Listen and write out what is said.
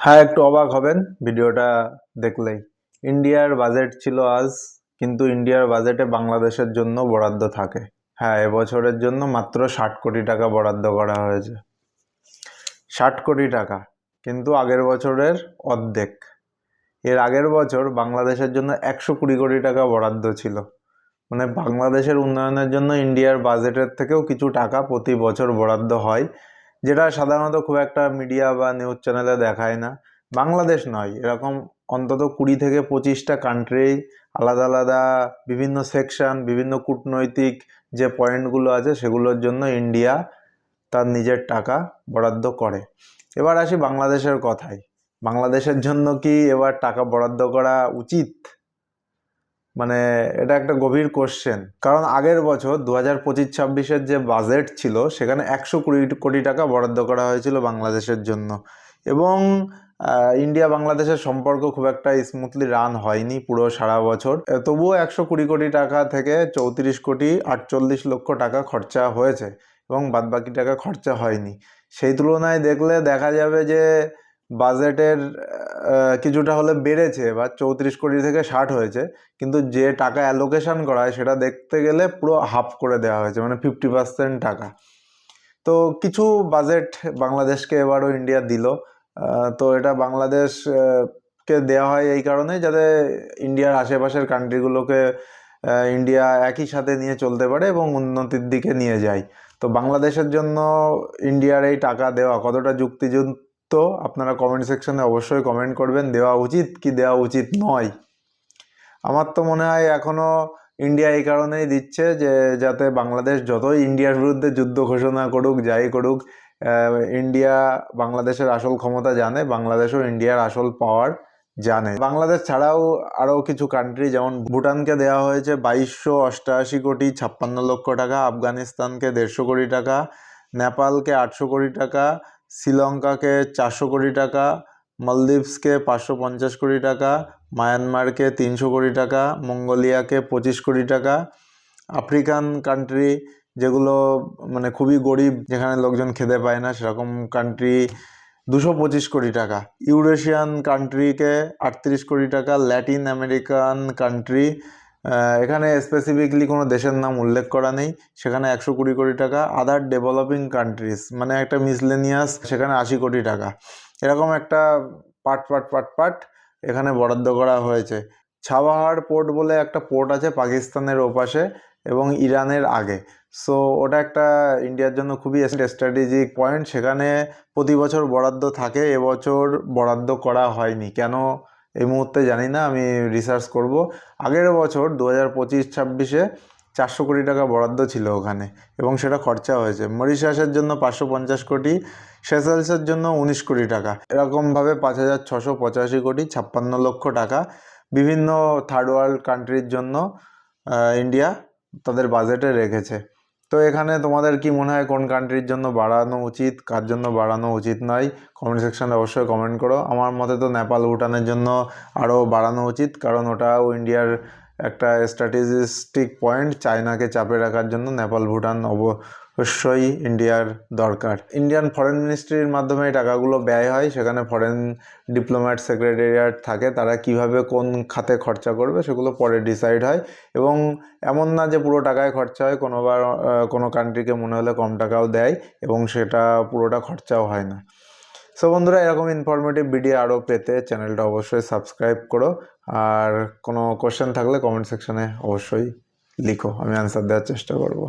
হ্যাঁ একটু অবাক হবেন ভিডিওটা দেখলেই। ইন্ডিয়ার বাজেট ছিল আজ, কিন্তু ইন্ডিয়ার বাজেটে বাংলাদেশের জন্য বরাদ্দ থাকে। হ্যাঁ এবছরের জন্য মাত্র ষাট কোটি টাকা বরাদ্দ করা হয়েছে। ষাট কোটি টাকা, কিন্তু আগের বছরের অর্ধেক। এর আগের বছর বাংলাদেশের জন্য একশো কুড়ি কোটি টাকা বরাদ্দ ছিল। মানে বাংলাদেশের উন্নয়নের জন্য ইন্ডিয়ার বাজেটের থেকেও কিছু টাকা প্রতি বছর বরাদ্দ হয়। যেটা সাধারণত খুব একটা মিডিয়া বা নিউজ চ্যানেলে দেখায় না। বাংলাদেশ নয়, এরকম অন্তত কুড়ি থেকে পঁচিশটা কান্ট্রি আলাদা আলাদা বিভিন্ন সেকশন বিভিন্ন কূটনৈতিক যে পয়েন্টগুলো আছে সেগুলোর জন্য ইন্ডিয়া তার নিজের টাকা বরাদ্দ করে। এবার আসি বাংলাদেশের কথায়। বাংলাদেশের জন্য কি এবার টাকা বরাদ্দ করা উচিত? মানে এটা একটা গভীর কোশ্চেন কারণ আগের বছর দু হাজার পঁচিশ ছাব্বিশের যে বাজেট ছিল, সেখানে একশো কুড়ি কোটি টাকা বরাদ্দ করা হয়েছিল বাংলাদেশের জন্য। এবং ইন্ডিয়া বাংলাদেশের সম্পর্ক খুব একটা স্মুথলি রান হয়নি পুরো সারা বছর। তবুও একশো কুড়ি কোটি টাকা থেকে চৌত্রিশ কোটি আটচল্লিশ লক্ষ টাকা খরচা হয়েছে এবং বাদবাকি টাকা খরচা হয়নি। সেই তুলনায় দেখলে দেখা যাবে যে বাজেটের কিছুটা হলে বেড়েছে বা চৌত্রিশ কোটি থেকে ষাট হয়েছে, কিন্তু যে টাকা অ্যালোকেশন করা হয় সেটা দেখতে গেলে পুরো হাফ করে দেওয়া হয়েছে মানে ফিফটি পার্সেন্ট টাকা। তো কিছু বাজেট বাংলাদেশকে এবারও ইন্ডিয়া দিল। তো এটা বাংলাদেশকে দেওয়া হয় এই কারণে যাতে ইন্ডিয়ার আশেপাশের কান্ট্রিগুলোকে ইন্ডিয়া একই সাথে নিয়ে চলতে পারে এবং উন্নতির দিকে নিয়ে যায়। তো বাংলাদেশের জন্য ইন্ডিয়ার এই টাকা দেওয়া কতটা যুক্তিযুক্ত আপনারা কমেন্ট সেকশনে অবশ্যই কমেন্ট করবেন, দেওয়া উচিত কি দেওয়া উচিত নয়। আমার তো মনে হয় এখনও ইন্ডিয়া এই কারণেই দিচ্ছে যে, যাতে বাংলাদেশ যতই ইন্ডিয়ার বিরুদ্ধে যুদ্ধ ঘোষণা করুক, যাই করুক ইন্ডিয়া বাংলাদেশের আসল ক্ষমতা জানে, বাংলাদেশও ইন্ডিয়ার আসল পাওয়ার জানে। বাংলাদেশ ছাড়াও আরও কিছু কান্ট্রি যেমন ভুটানকে দেওয়া হয়েছে বাইশশো অষ্টআশি কোটি ছাপ্পান্ন লক্ষ টাকা, আফগানিস্তানকে দেড়শো কোটি টাকা, নেপালকে আটশো কোটি টাকা শ্রীলঙ্কাকে চারশো কোটি টাকা, মালদ্বীপসকে পাঁচশো পঞ্চাশ কোটি টাকা, মায়ানমারকে তিনশো কোটি টাকা, মঙ্গোলিয়াকে পঁচিশ কোটি টাকা। আফ্রিকান কান্ট্রি যেগুলো মানে খুবই গরিব, যেখানে লোকজন খেতে পায় না, সেরকম কান্ট্রি দুশো পঁচিশ কোটি টাকা। ইউরেশিয়ান কান্ট্রিকে আটত্রিশ কোটি টাকা, ল্যাটিন আমেরিকান কান্ট্রি এখানে স্পেসিফিকলি কোনো দেশের নাম উল্লেখ করা নেই। সেখানে একশো কুড়ি কোটি টাকা। আদার ডেভেলপিং কান্ট্রিজ মানে একটা মিসলেনিয়াস সেখানে আশি কোটি টাকা। এরকম একটা পাট পাট পাট পাট এখানে বরাদ্দ করা হয়েছে। ছাওয়াহার পোর্ট বলে একটা পোর্ট আছে পাকিস্তানের ওপাশে এবং ইরানের আগে। সো ওটা একটা ইন্ডিয়ার জন্য খুবই স্ট্র্যাটেজিক পয়েন্ট সেখানে প্রতি বছর বরাদ্দ থাকে, এবছর বরাদ্দ করা হয়নি। কেন এই মুহূর্তে জানি না, আমি রিসার্চ করব। আগের বছর দু হাজার পঁচিশ ছাব্বিশে চারশো কোটি টাকা বরাদ্দ ছিল ওখানে এবং সেটা খরচা হয়েছে। মরিশাসের জন্য পাঁচশো পঞ্চাশ কোটি, সেসেলসের জন্য উনিশ কোটি টাকা। এরকমভাবে পাঁচ হাজার ছশো পঁচাশি কোটি, ছাপ্পান্ন লক্ষ টাকা বিভিন্ন থার্ড ওয়ার্ল্ড কান্ট্রির জন্য ইন্ডিয়া তাদের বাজেটে রেখেছে। তো এখানে তোমাদের কি মনে হয় কোন কান্ট্রির জন্য বাড়ানো উচিত, কার জন্য বাড়ানো উচিত নয়? কমেন্ট সেকশানে অবশ্যই কমেন্ট করো। আমার মতে তো নেপাল, ভুটানের জন্য আরও বাড়ানো উচিত, কারণ ওটাও ইন্ডিয়ার একটা স্ট্র্যাটেজিস্টিক পয়েন্ট চায়নাকে চাপে রাখার জন্য নেপাল, ভুটান অবশ্যই ইন্ডিয়ার দরকার। ইন্ডিয়ান ফরেন মিনিস্ট্রির মাধ্যমে এই টাকাগুলো ব্যয় হয়, সেখানে ফরেন ডিপ্লোম্যাট সেক্রেটারিয়াট থাকে, তারা কীভাবে কোন খাতে খরচা করবে সেগুলো পরে ডিসাইড হয় এবং এমন না যে পুরো টাকায় খরচা হয়, কোনোবার কোনো কান্ট্রিকে মনে হলে কম টাকাও দেয় এবং সেটা পুরোটা খরচাও হয় না। সো বন্ধুরা, এরকম ইনফরমেটিভ ভিডিও আরও পেতে চ্যানেলটা অবশ্যই সাবস্ক্রাইব করো। আর কোনো কোশ্চেন থাকলে কমেন্ট সেকশনে অবশ্যই লিখো। আমি অ্যান্সার দেওয়ার চেষ্টা করব।